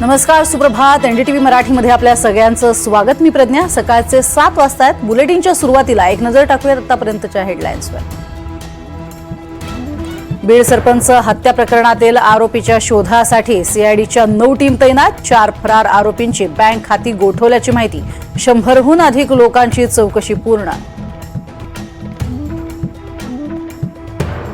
नमस्कार सुप्रभात. एनडीटीव्ही मराठीमध्ये आपल्या सगळ्यांचं स्वागत. मी प्रज्ञा. सकाळचे सात वाजता आहेत. बुलेटिनच्या सुरुवातीला एक नजर टाकूयात आतापर्यंतच्या हेडलाईन्सवर. बीड सरपंच हत्या प्रकरणातील आरोपीच्या शोधासाठी सीआयडीच्या नऊ टीम तैनात. चार फरार आरोपींची बँक खाती गोठवल्याची माहिती. शंभरहून अधिक लोकांची चौकशी पूर्ण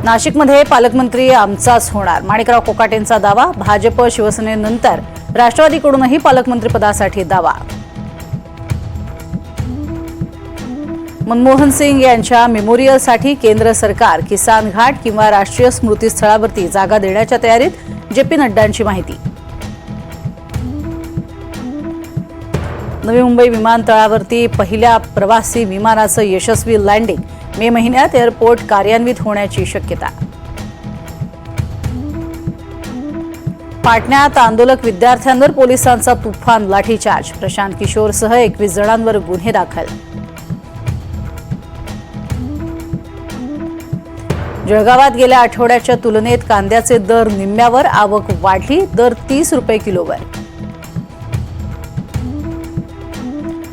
नाशिकमध्ये पालकमंत्री आमचाच होणार. माणिकराव कोकाटेंचा दावा भाजप शिवसेनेनंतर राष्ट्रवादीकडूनही पालकमंत्रीपदासाठी दावा. मनमोहन सिंग यांच्या मेमोरियलसाठी केंद्र सरकार किसान घाट किंवा राष्ट्रीय स्मृतीस्थळावरती जागा देण्याच्या तयारीत जे पी नड्डांची माहिती. नवी मुंबई विमानतळावरती पहिल्या प्रवासी विमानाचं यशस्वी लँडिंग मे महिन्यात एअरपोर्ट कार्यान्वित होण्याची शक्यता. पाटण्यात आंदोलक विद्यार्थ्यांवर पोलिसांचा तुफान लाठीचार्ज. प्रशांत किशोरसह एकवीस जणांवर गुन्हे दाखल. जळगावात गेल्या आठवड्याच्या तुलनेत कांद्याचे दर निम्म्यावर आवक वाढली दर तीस रुपये किलोवर.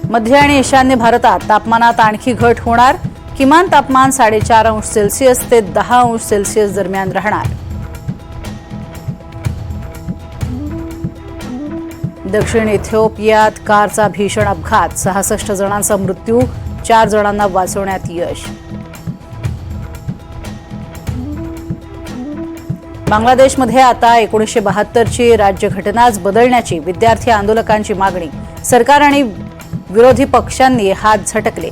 मध्य आणि ईशान्य भारतात तापमानात आणखी घट होणार. किमान तापमान साडेचार अंश सेल्सिअस ते दहा अंश सेल्सिअस दरम्यान राहणार. दक्षिण इथिओपियात कारचा भीषण अपघात. सहासष्ट जणांचा मृत्यू चार जणांना वाचवण्यात यश. बांगलादेशमध्ये आता एकोणीसशे बहात्तरची राज्यघटनाच बदलण्याची विद्यार्थी आंदोलकांची मागणी. सरकार आणि विरोधी पक्षांनी हात झटकले.